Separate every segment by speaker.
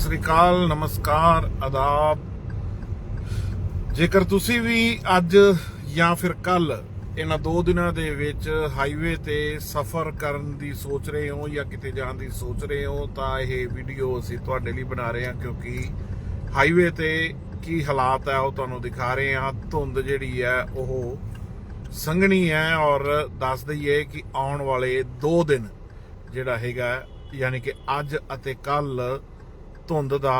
Speaker 1: ਸਤਿ ਸ੍ਰੀ ਅਕਾਲ ਨਮਸਕਾਰ, ਆਦਾਬ। ਜੇਕਰ ਤੁਸੀਂ ਵੀ ਅੱਜ ਜਾਂ ਫਿਰ ਕੱਲ ਇਹਨਾਂ ਦੋ ਦਿਨਾਂ ਦੇ ਵਿੱਚ ਹਾਈਵੇ ਤੇ ਸਫ਼ਰ ਕਰਨ ਦੀ ਸੋਚ ਰਹੇ ਹੋ ਜਾਂ ਕਿਤੇ ਜਾਣ ਦੀ ਸੋਚ ਰਹੇ ਹੋ, ਤਾਂ ਇਹ ਵੀਡੀਓ ਅਸੀਂ ਤੁਹਾਡੇ ਲਈ ਬਣਾ ਰਹੇ ਹਾਂ ਕਿਉਂਕਿ ਹਾਈਵੇ ਤੇ ਕੀ ਹਾਲਾਤ ਹੈ ਉਹ ਤੁਹਾਨੂੰ ਦਿਖਾ ਰਹੇ ਹਾਂ। ਧੁੰਦ ਜਿਹੜੀ ਹੈ, ਉਹ ਸੰਘਣੀ ਹੈ ਔਰ ਦੱਸ ਦਈਏ ਕਿ ਆਉਣ ਵਾਲੇ 2 ਦਿਨ ਜਿਹੜਾ ਹੈਗਾ, ਯਾਨੀ ਕਿ ਅੱਜ ਅਤੇ ਕੱਲ ਧੁੰਦ ਦਾ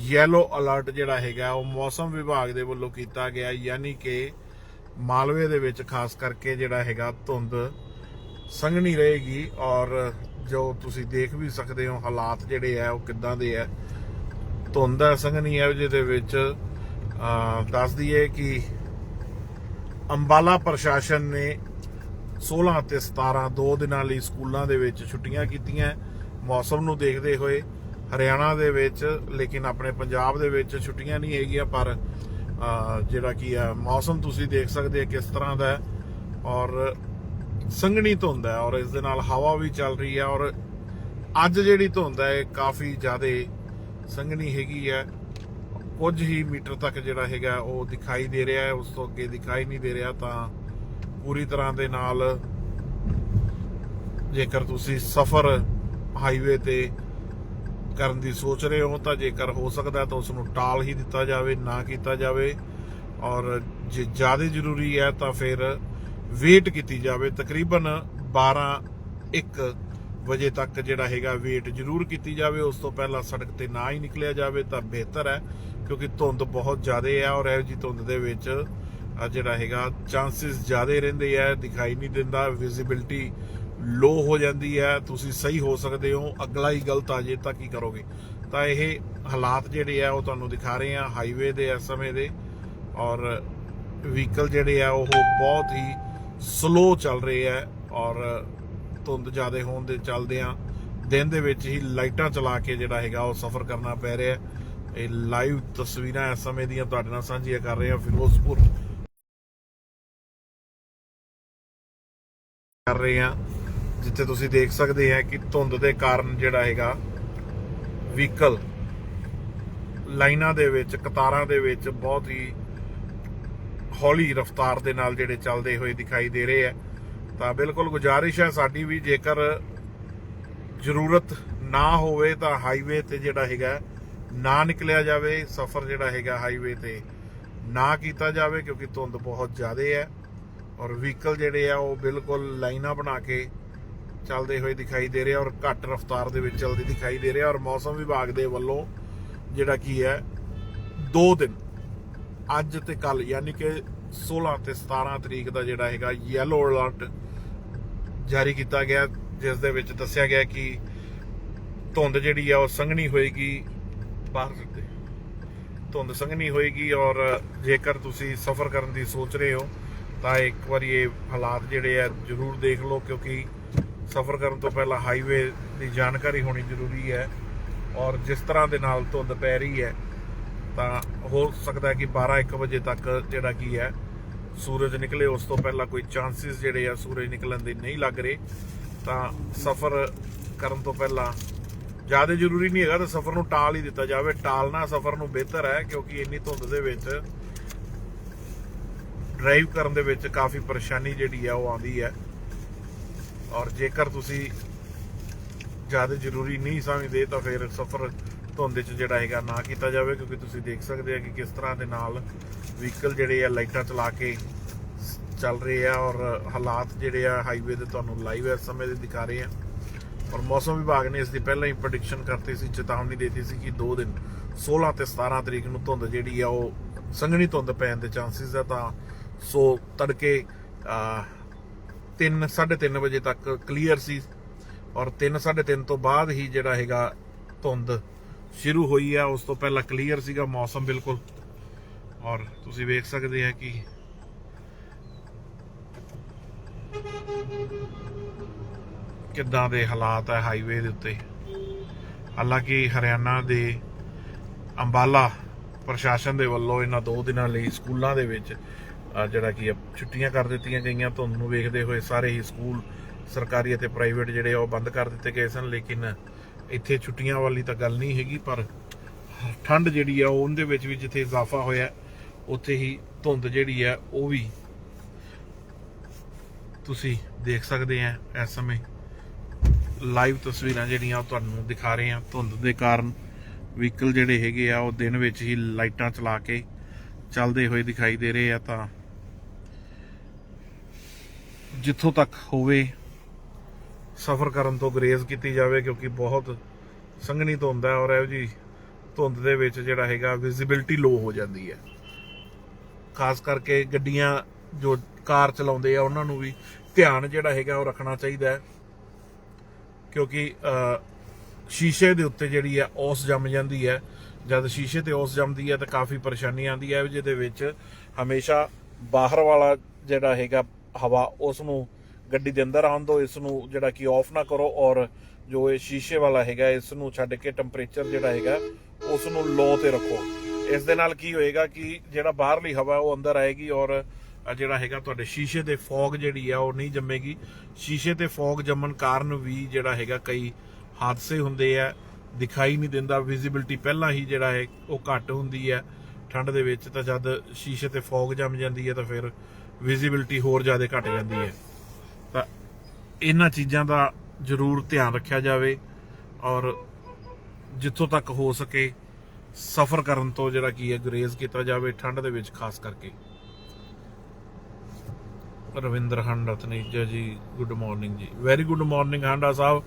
Speaker 1: ਯੈਲੋ ਅਲਰਟ ਜਿਹੜਾ ਹੈਗਾ ਉਹ ਮੌਸਮ ਵਿਭਾਗ ਦੇ ਵੱਲੋਂ ਕੀਤਾ ਗਿਆ ਯਾਨੀ ਕਿ ਮਾਲਵੇ ਦੇ ਵਿੱਚ ਖਾਸ ਕਰਕੇ ਜਿਹੜਾ ਹੈਗਾ ਧੁੰਦ ਸੰਘਣੀ ਰਹੇਗੀ ਔਰ ਜੋ ਤੁਸੀਂ ਦੇਖ ਵੀ ਸਕਦੇ ਹੋ ਹਾਲਾਤ ਜਿਹੜੇ ਆ ਉਹ ਕਿੱਦਾਂ ਦੇ ਆ। ਧੁੰਦ ਹੈ ਸੰਘਣੀ ਹੈ ਜਿਹਦੇ ਵਿੱਚ ਅਹ, ਦੱਸ ਦਈਏ ਕਿ ਅੰਬਾਲਾ ਪ੍ਰਸ਼ਾਸਨ ਨੇ 16 ਅਤੇ 17 ਦੋ ਦਿਨਾਂ ਲਈ ਸਕੂਲਾਂ ਦੇ ਵਿੱਚ ਛੁੱਟੀਆਂ ਕੀਤੀਆਂ। ਮੌਸਮ ਨੂੰ ਦੇਖਦੇ ਹੋਏ ਹਰਿਆਣਾ ਦੇ ਵਿੱਚ, ਲੇਕਿਨ ਆਪਣੇ ਪੰਜਾਬ ਦੇ ਵਿੱਚ ਛੁੱਟੀਆਂ ਨਹੀਂ ਹੈਗੀਆਂ, ਪਰ ਜਿਹੜਾ ਕੀ ਆ ਮੌਸਮ ਤੁਸੀਂ ਦੇਖ ਸਕਦੇ ਆ ਕਿਸ ਤਰ੍ਹਾਂ ਦਾ ਹੈ ਔਰ ਸੰਘਣੀ ਧੁੰਦ ਹੈ ਔਰ ਇਸ ਦੇ ਨਾਲ ਹਵਾ ਵੀ ਚੱਲ ਰਹੀ ਹੈ ਔਰ ਅੱਜ ਜਿਹੜੀ ਧੁੰਦ ਹੈ, ਇਹ ਕਾਫੀ ਜ਼ਿਆਦਾ ਸੰਘਣੀ ਹੈਗੀ ਹੈ। ਕੁਝ ਹੀ ਮੀਟਰ ਤੱਕ ਜਿਹੜਾ ਹੈਗਾ, ਉਹ ਦਿਖਾਈ ਦੇ ਰਿਹਾ ਹੈ, ਉਸ ਤੋਂ ਅੱਗੇ ਦਿਖਾਈ ਨਹੀਂ ਦੇ ਰਿਹਾ, ਤਾਂ ਪੂਰੀ ਤਰ੍ਹਾਂ ਦੇ ਨਾਲ ਜੇਕਰ ਤੁਸੀਂ ਸਫ਼ਰ ਹਾਈਵੇ ਤੇ ਕਰਨ ਦੀ ਸੋਚ ਰਹੇ ਹੋ ਤਾਂ ਜੇਕਰ ਹੋ ਸਕਦਾ ਤਾਂ ਉਸ ਨੂੰ ਟਾਲ ਹੀ ਦਿੱਤਾ ਜਾਵੇ, ਨਾ ਕੀਤਾ ਜਾਵੇ। ਔਰ ਜੇ ਜ਼ਿਆਦਾ ਜ਼ਰੂਰੀ ਹੈ ਤਾਂ ਫਿਰ ਵੇਟ ਕੀਤੀ ਜਾਵੇ। ਤਕਰੀਬਨ 12 1 ਵਜੇ ਤੱਕ ਜਿਹੜਾ ਹੈਗਾ ਵੇਟ ਜ਼ਰੂਰ ਕੀਤੀ ਜਾਵੇ। ਉਸ ਤੋਂ ਪਹਿਲਾਂ ਸੜਕ ਤੇ ਨਾ ਹੀ ਨਿਕਲਿਆ ਜਾਵੇ ਤਾਂ ਬਿਹਤਰ ਹੈ, ਕਿਉਂਕਿ ਧੁੰਦ ਬਹੁਤ ਜ਼ਿਆਦਾ ਹੈ ਔਰ ਇਹੋ ਜੀ ਧੁੰਦ ਦੇ ਵਿੱਚ ਜਿਹੜਾ ਹੈਗਾ ਚਾਂਸਸ ਜ਼ਿਆਦਾ ਰਹਿੰਦੇ ਆ, ਦਿਖਾਈ ਨਹੀਂ ਦਿੰਦਾ ਵਿਜ਼ਿਬਿਲਟੀ ਲੋ ਹੋ ਜਾਂਦੀ ਹੈ, ਤੁਸੀਂ ਸਹੀ ਹੋ ਸਕਦੇ ਹੋ, ਅਗਲਾ ਹੀ ਗਲਤ ਆ ਜੇ ਤਾਂ ਕੀ ਕਰੋਗੇ? ਤਾਂ ਇਹ ਹਾਲਾਤ ਜਿਹੜੇ ਆ, ਉਹ ਤੁਹਾਨੂੰ ਦਿਖਾ ਰਹੇ ਆ ਹਾਈਵੇ ਦੇ ਇਸ ਸਮੇਂ ਦੇ ਔਰ ਵਹੀਕਲ ਜਿਹੜੇ ਆ, ਉਹ ਬਹੁਤ ਹੀ ਸਲੋ ਚੱਲ ਰਹੇ ਆ ਔਰ ਧੁੰਦ ਜ਼ਿਆਦਾ ਹੋਣ ਦੇ ਚੱਲਦੇ ਆ ਦਿਨ ਦੇ ਵਿੱਚ ਹੀ ਲਾਈਟਾਂ ਚਲਾ ਕੇ ਜਿਹੜਾ ਹੈਗਾ, ਉਹ ਸਫ਼ਰ ਕਰਨਾ ਪੈ ਰਿਹਾ ਇਹ ਲਾਈਵ ਤਸਵੀਰਾਂ ਇਸ ਸਮੇਂ ਦੀਆਂ ਤੁਹਾਡੇ ਨਾਲ ਸਾਂਝੀਆਂ ਕਰ ਰਹੇ ਆ ਫਿਰੋਜ਼ਪੁਰ। ਕਰ ਰਹੇ ਆ ਜਿੱਥੇ ਤੁਸੀਂ ਦੇਖ ਸਕਦੇ ਹੈ ਕਿ ਧੁੰਦ ਦੇ ਕਾਰਨ ਜਿਹੜਾ ਹੈਗਾ, ਵਹੀਕਲ ਲਾਈਨਾਂ ਦੇ ਵਿੱਚ, ਕਤਾਰਾਂ ਦੇ ਵਿੱਚ ਬਹੁਤ ਹੀ ਹੌਲੀ ਰਫ਼ਤਾਰ ਦੇ ਨਾਲ ਜਿਹੜੇ ਚੱਲਦੇ ਹੋਏ ਦਿਖਾਈ ਦੇ ਰਹੇ ਆ। ਤਾਂ ਬਿਲਕੁਲ ਗੁਜ਼ਾਰਿਸ਼ ਹੈ ਸਾਡੀ ਵੀ ਜੇਕਰ ਜ਼ਰੂਰਤ ਨਾ ਹੋਵੇ ਤਾਂ ਹਾਈਵੇ ਤੇ ਜਿਹੜਾ ਹੈਗਾ, ਨਾ ਨਿਕਲਿਆ ਜਾਵੇ, ਸਫ਼ਰ ਜਿਹੜਾ ਹੈਗਾ ਹਾਈਵੇ ਤੇ ਨਾ ਕੀਤਾ ਜਾਵੇ ਕਿਉਂਕਿ ਧੁੰਦ ਬਹੁਤ ਜ਼ਿਆਦਾ ਹੈ ਔਰ ਵਹੀਕਲ ਜਿਹੜੇ ਆ ਉਹ ਬਿਲਕੁਲ ਲਾਈਨਾਂ ਬਣਾ ਕੇ ਚੱਲਦੇ ਹੋਏ ਦਿਖਾਈ ਦੇ ਰਿਹਾ ਔਰ ਘੱਟ ਰਫ਼ਤਾਰ ਦੇ ਵਿੱਚ ਚੱਲਦੀ ਦਿਖਾਈ ਦੇ ਰਿਹਾ ਔਰ ਮੌਸਮ ਵਿਭਾਗ ਦੇ ਵੱਲੋਂ ਜਿਹੜਾ ਕੀ ਹੈ 2 ਦਿਨ, ਅੱਜ ਤੇ ਕੱਲ ਯਾਨੀ ਕਿ 16 ਤੇ 17 ਤਰੀਕ ਦਾ ਜਿਹੜਾ ਹੈਗਾ ਯੈਲੋ ਅਲਰਟ ਜਾਰੀ ਕੀਤਾ ਗਿਆ, ਜਿਸ ਦੇ ਵਿੱਚ ਦੱਸਿਆ ਗਿਆ ਕਿ ਧੁੰਦ ਜਿਹੜੀ ਆ ਉਹ ਸੰਘਣੀ ਹੋਏਗੀ ਬਾਹਰ ਸਿੱਧੇ ਧੁੰਦ ਸੰਘਣੀ ਹੋਏਗੀ ਔਰ ਜੇਕਰ ਤੁਸੀਂ ਸਫ਼ਰ ਕਰਨ ਦੀ ਸੋਚ ਰਹੇ ਹੋ, ਤਾਂ ਇੱਕ ਵਾਰੀ ਇਹ ਹਾਲਾਤ ਜਿਹੜੇ ਆ ਜ਼ਰੂਰ ਦੇਖ ਲਓ ਕਿਉਂਕਿ ਸਫ਼ਰ ਕਰਨ ਤੋਂ ਪਹਿਲਾਂ ਹਾਈਵੇ ਦੀ ਜਾਣਕਾਰੀ ਹੋਣੀ ਜ਼ਰੂਰੀ ਹੈ ਔਰ ਜਿਸ ਤਰ੍ਹਾਂ ਦੇ ਨਾਲ ਧੁੰਦ ਪੈ ਰਹੀ ਹੈ, ਤਾਂ ਹੋ ਸਕਦਾ ਹੈ ਕਿ 12 1 ਵਜੇ ਤੱਕ ਜਿਹੜਾ ਕੀ ਹੈ, ਸੂਰਜ ਨਿਕਲੇ, ਉਸ ਤੋਂ ਪਹਿਲਾਂ ਕੋਈ ਚਾਂਸਸ ਜਿਹੜੇ ਆ ਸੂਰਜ ਨਿਕਲਣ ਦੇ ਨਹੀਂ ਲੱਗ ਰਹੇ। ਤਾਂ ਸਫ਼ਰ ਕਰਨ ਤੋਂ ਪਹਿਲਾਂ ਜ਼ਿਆਦਾ ਜ਼ਰੂਰੀ ਨਹੀਂ ਹੈਗਾ ਤਾਂ ਸਫ਼ਰ ਨੂੰ ਟਾਲ ਹੀ ਦਿੱਤਾ ਜਾਵੇ। ਟਾਲਣਾ ਸਫ਼ਰ ਨੂੰ ਬਿਹਤਰ ਹੈ ਕਿਉਂਕਿ ਇੰਨੀ ਧੁੰਦ ਦੇ ਵਿੱਚ ਡਰਾਈਵ ਕਰਨ ਦੇ ਵਿੱਚ ਕਾਫੀ ਪਰੇਸ਼ਾਨੀ ਜਿਹੜੀ ਆ ਉਹ ਆਉਂਦੀ ਹੈ। ਔਰ ਜੇਕਰ ਤੁਸੀਂ ਜ਼ਿਆਦਾ ਜ਼ਰੂਰੀ ਨਹੀਂ ਸਮਝਦੇ, ਤਾਂ ਫਿਰ ਸਫ਼ਰ ਧੁੰਦ 'ਚ ਜਿਹੜਾ ਹੈਗਾ ਨਾ ਕੀਤਾ ਜਾਵੇ, ਕਿਉਂਕਿ ਤੁਸੀਂ ਦੇਖ ਸਕਦੇ ਆ ਕਿ ਕਿਸ ਤਰ੍ਹਾਂ ਦੇ ਨਾਲ ਵਹੀਕਲ ਜਿਹੜੇ ਆ ਲਾਈਟਾਂ ਚਲਾ ਕੇ ਚੱਲ ਰਹੇ ਆ ਔਰ ਹਾਲਾਤ ਜਿਹੜੇ ਆ ਹਾਈਵੇ ਦੇ ਤੁਹਾਨੂੰ ਲਾਈਵ ਇਸ ਸਮੇਂ ਦੇ ਦਿਖਾ ਰਹੇ ਆ। ਔਰ ਮੌਸਮ ਵਿਭਾਗ ਨੇ ਇਸ ਦੀ ਪਹਿਲਾਂ ਹੀ ਪ੍ਰੈਡਿਕਸ਼ਨ ਕਰਤੀ ਸੀ, ਚੇਤਾਵਨੀ ਦਿੱਤੀ ਸੀ ਕਿ 2 ਦਿਨ 16 ਤੇ 17 ਤਰੀਕ ਨੂੰ ਧੁੰਦ ਜਿਹੜੀ ਆ ਉਹ ਸੰਘਣੀ ਧੁੰਦ ਪੈਣ ਦੇ ਚਾਂਸਸ ਆ ਤਾਂ ਸੋ ਤੜਕੇ 3 3:30 ਵਜੇ ਤੱਕ ਕਲੀਅਰ ਸੀ ਔਰ 3 3:30 ਤੋਂ ਬਾਅਦ ਹੀ ਜਿਹੜਾ ਹੈਗਾ ਧੁੰਦ ਸ਼ੁਰੂ ਹੋਈ ਆ। ਉਸ ਤੋਂ ਪਹਿਲਾਂ ਕਲੀਅਰ ਸੀਗਾ, ਮੌਸਮ ਬਿਲਕੁਲ। ਔਰ ਤੁਸੀਂ ਵੇਖ ਸਕਦੇ ਆ ਕਿ ਕਿੱਦਾਂ ਦੇ ਹਾਲਾਤ ਹੈ ਹਾਈਵੇ ਦੇ ਉੱਤੇ। ਹਾਲਾਂਕਿ ਹਰਿਆਣਾ ਦੇ ਅੰਬਾਲਾ ਪ੍ਰਸ਼ਾਸਨ ਦੇ ਵੱਲੋਂ ਇਹਨਾਂ ਦੋ ਦਿਨਾਂ ਲਈ ਸਕੂਲਾਂ ਦੇ ਵਿੱਚ ਜਿਹੜਾ ਕੀ ਛੁੱਟੀਆਂ ਕਰ ਦਿੱਤੀਆਂ ਗਈਆਂ ਧੁੰਦ ਨੂੰ ਵੇਖਦੇ ਹੋਏ ਸਾਰੇ ਹੀ ਸਕੂਲ, ਸਰਕਾਰੀ ਅਤੇ ਪ੍ਰਾਈਵੇਟ ਜਿਹੜੇ ਆ ਉਹ ਬੰਦ ਕਰ ਦਿੱਤੇ ਗਏ ਸਨ, ਲੇਕਿਨ ਇੱਥੇ ਛੁੱਟੀਆਂ ਵਾਲੀ ਤਾਂ ਗੱਲ ਨਹੀਂ ਹੈਗੀ, ਪਰ ਠੰਡ ਜਿਹੜੀ ਆ, ਉਹਦੇ ਵਿੱਚ ਵੀ ਜਿੱਥੇ ਇਜ਼ਾਫਾ ਹੋਇਆ, ਉੱਥੇ ਹੀ ਧੁੰਦ ਜਿਹੜੀ ਆ, ਉਹ ਵੀ ਤੁਸੀਂ ਦੇਖ ਸਕਦੇ ਆ, ਇਸ ਸਮੇਂ ਲਾਈਵ ਤਸਵੀਰਾਂ ਜਿਹੜੀਆਂ ਉਹ ਤੁਹਾਨੂੰ ਦਿਖਾ ਰਹੇ ਆ, ਧੁੰਦ ਦੇ ਕਾਰਨ ਵਹੀਕਲ ਜਿਹੜੇ ਹੈਗੇ ਆ, ਉਹ ਦਿਨ ਵਿੱਚ ਹੀ ਲਾਈਟਾਂ ਚਲਾ ਕੇ ਚੱਲਦੇ ਹੋਏ ਦਿਖਾਈ ਦੇ ਰਹੇ ਆ, ਤਾਂ ਜਿੱਥੋਂ ਤੱਕ ਹੋਵੇ ਸਫ਼ਰ ਕਰਨ ਤੋਂ ਗਰੇਜ਼ ਕੀਤੀ ਜਾਵੇ, ਕਿਉਂਕਿ ਬਹੁਤ ਸੰਘਣੀ ਧੁੰਦ ਹੈ ਔਰ ਇਹੋ ਜੀ ਧੁੰਦ ਦੇ ਵਿੱਚ ਜਿਹੜਾ ਹੈਗਾ ਵਿਜ਼ਿਬਿਲਟੀ ਲੋ ਹੋ ਜਾਂਦੀ ਹੈ। ਖਾਸ ਕਰਕੇ ਗੱਡੀਆਂ ਜੋ ਕਾਰ ਚਲਾਉਂਦੇ ਆ, ਉਹਨਾਂ ਨੂੰ ਵੀ ਧਿਆਨ ਜਿਹੜਾ ਹੈਗਾ ਉਹ ਰੱਖਣਾ ਚਾਹੀਦਾ ਹੈ। ਕਿਉਂਕਿ ਸ਼ੀਸ਼ੇ ਦੇ ਉੱਤੇ ਜਿਹੜੀ ਹੈ ਔਸ ਜੰਮ ਜਾਂਦੀ ਹੈ। ਜਦ ਸ਼ੀਸ਼ੇ ਤੇ ਔਸ ਜੰਮਦੀ ਹੈ ਤਾਂ ਕਾਫੀ ਪਰੇਸ਼ਾਨੀ ਆਉਂਦੀ ਹੈ। ਜਿਹਦੇ ਵਿੱਚ ਹਮੇਸ਼ਾ ਬਾਹਰ ਵਾਲਾ ਜਿਹੜਾ ਹੈਗਾ ਹਵਾ ਉਸ ਨੂੰ ਗੱਡੀ ਦੇ ਅੰਦਰ ਆਉਣ ਦਿਓ ਇਸ ਨੂੰ ਜਿਹੜਾ ਕਿ ਆਫ ਨਾ ਕਰੋ ਔਰ ਜੋ ਇਹ ਸ਼ੀਸ਼ੇ ਵਾਲਾ ਹੈਗਾ ਇਸ ਨੂੰ ਛੱਡ ਕੇ ਟੈਂਪਰੇਚਰ ਜਿਹੜਾ ਹੈਗਾ ਉਸ ਨੂੰ ਲੋ ਤੇ ਰੱਖੋ। ਇਸ ਦੇ ਨਾਲ ਕੀ ਹੋਏਗਾ ਕਿ ਜਿਹੜਾ ਬਾਹਰਲੀ ਹਵਾ ਉਹ ਅੰਦਰ ਆਏਗੀ ਔਰ ਜਿਹੜਾ ਹੈਗਾ ਤੁਹਾਡੇ ਸ਼ੀਸ਼ੇ ਦੇ ਫੌਗ ਜਿਹੜੀ ਆ ਉਹ ਨਹੀਂ ਜੰਮੇਗੀ। ਸ਼ੀਸ਼ੇ ਤੇ ਫੌਗ ਜੰਮਣ ਕਾਰਨ ਵੀ ਜਿਹੜਾ ਹੈਗਾ ਕਈ ਹਾਦਸੇ ਹੁੰਦੇ ਆ, ਦਿਖਾਈ ਨਹੀਂ ਦਿੰਦਾ ਵਿਜ਼ਿਬਿਲਟੀ ਪਹਿਲਾਂ ਹੀ ਜਿਹੜਾ ਹੈ ਉਹ ਘੱਟ ਹੁੰਦੀ ਹੈ ਠੰਡ ਦੇ ਵਿੱਚ ਤਾਂ ਜਦ ਸ਼ੀਸ਼ੇ ਤੇ ਫੌਗ ਜੰਮ ਜਾਂਦੀ ਹੈ ਤਾਂ ਫਿਰ ਵਿਜ਼ਿਬਿਲਟੀ ਹੋਰ ਜ਼ਿਆਦਾ ਘਟ ਜਾਂਦੀ ਹੈ। ਤਾਂ ਇਹਨਾਂ ਚੀਜ਼ਾਂ ਦਾ ਜ਼ਰੂਰ ਧਿਆਨ ਰੱਖਿਆ ਜਾਵੇ ਔਰ ਜਿੱਥੋਂ ਤੱਕ ਹੋ ਸਕੇ ਸਫ਼ਰ ਕਰਨ ਤੋਂ ਜਿਹੜਾ ਕੀ ਹੈ, ਗਰੇਜ਼ ਕੀਤਾ ਜਾਵੇ ਠੰਡ ਦੇ ਵਿੱਚ ਖਾਸ ਕਰਕੇ। ਰਵਿੰਦਰ ਹੰਡਾ ਤਨੇਜਾ ਜੀ ਗੁੱਡ ਮਾਰਨਿੰਗ ਜੀ। ਵੈਰੀ ਗੁੱਡ ਮਾਰਨਿੰਗ ਹੰਡਾ ਸਾਹਿਬ,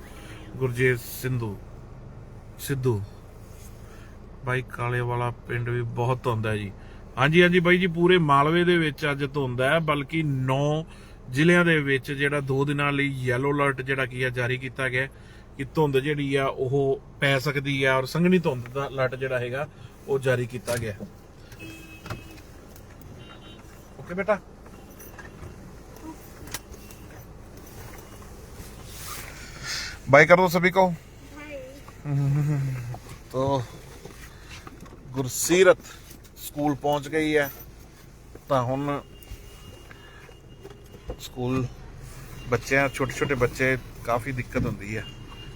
Speaker 1: ਗੁਰਜੀਤ ਸਿੰਧੂ। ਸਿੱਧੂ। ਬਾਈ ਕਾਲੇ ਵਾਲਾ ਪਿੰਡ ਵੀ ਬਹੁਤ ਧੁੰਦ ਜੀ। ਹਾਂਜੀ ਹਾਂਜੀ ਬਾਈ ਜੀ ਪੂਰੇ ਮਾਲਵੇ ਦੇ ਵਿੱਚ ਅੱਜ ਧੁੰਦ ਹੈ ਬਲਕਿ 9 ਜ਼ਿਲ੍ਹਿਆਂ ਦੇ ਵਿੱਚ ਜਿਹੜਾ 2 ਦਿਨਾਂ ਲਈ ਯੈਲੋ ਅਲਰਟ ਜਿਹੜਾ ਕੀ ਹੈ ਜਾਰੀ ਕੀਤਾ ਗਿਆ ਹੈ ਕਿ ਧੁੰਦ ਜਿਹੜੀ ਆ ਉਹ ਪੈ ਸਕਦੀ ਆ ਔਰ ਸੰਘਣੀ ਧੁੰਦ ਦਾ ਅਲਰਟ ਜਿਹੜਾ ਹੈਗਾ ਉਹ ਜਾਰੀ ਕੀਤਾ ਗਿਆ ਓਕੇ ਬੇਟਾ बाय कर दो सभी को तो ਗੁਰਸੀਰਤ ਸਕੂਲ ਪਹੁੰਚ ਗਈ ਹੈ, ਤਾਂ ਹੁਣ ਸਕੂਲ ਬੱਚਿਆਂ ਛੋਟੇ ਛੋਟੇ ਬੱਚੇ, ਕਾਫੀ ਦਿੱਕਤ ਹੁੰਦੀ ਹੈ।